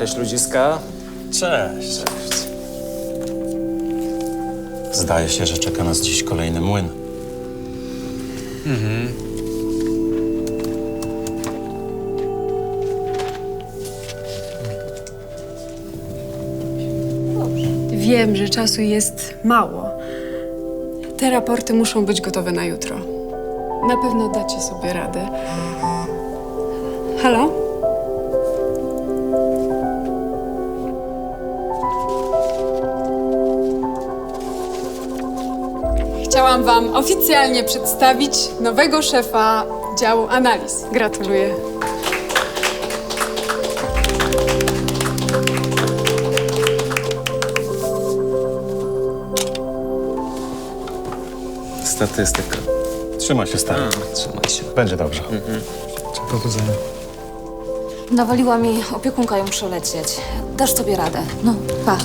Cześć ludziska. Cześć. Cześć. Zdaje się, że czeka nas dziś kolejny młyn. Wiem, że czasu jest mało. Te raporty muszą być gotowe na jutro. Na pewno dacie sobie radę. Halo? Chciałam Wam oficjalnie przedstawić nowego szefa działu analiz. Gratuluję. Statystyka. Trzymaj się, stary. Trzymaj się. Będzie dobrze. Powodzenia. Nawaliła mi opiekunka ją przelecieć. Dasz sobie radę. No, pa.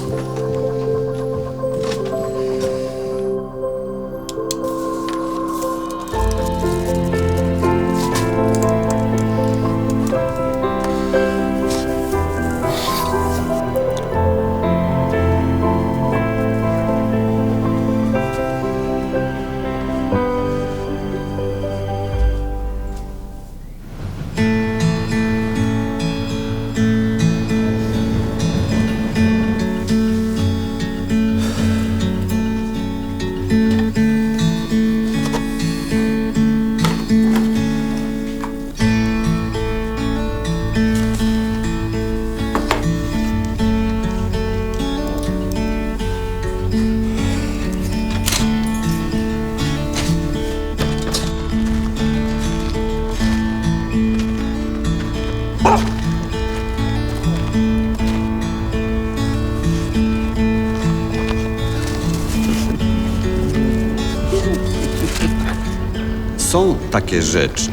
Są takie rzeczy,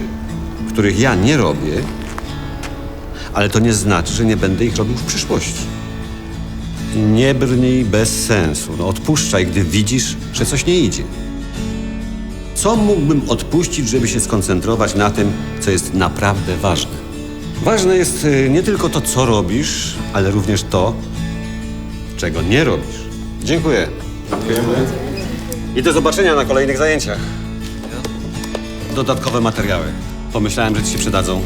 których ja nie robię, ale to nie znaczy, że nie będę ich robił w przyszłości. Nie brnij bez sensu. No, odpuszczaj, gdy widzisz, że coś nie idzie. Co mógłbym odpuścić, żeby się skoncentrować na tym, co jest naprawdę ważne? Ważne jest y, nie tylko to, co robisz, ale również to, czego nie robisz. Dziękuję. Dziękujemy. I do zobaczenia na kolejnych zajęciach dodatkowe materiały. Pomyślałem, że ci się przydadzą.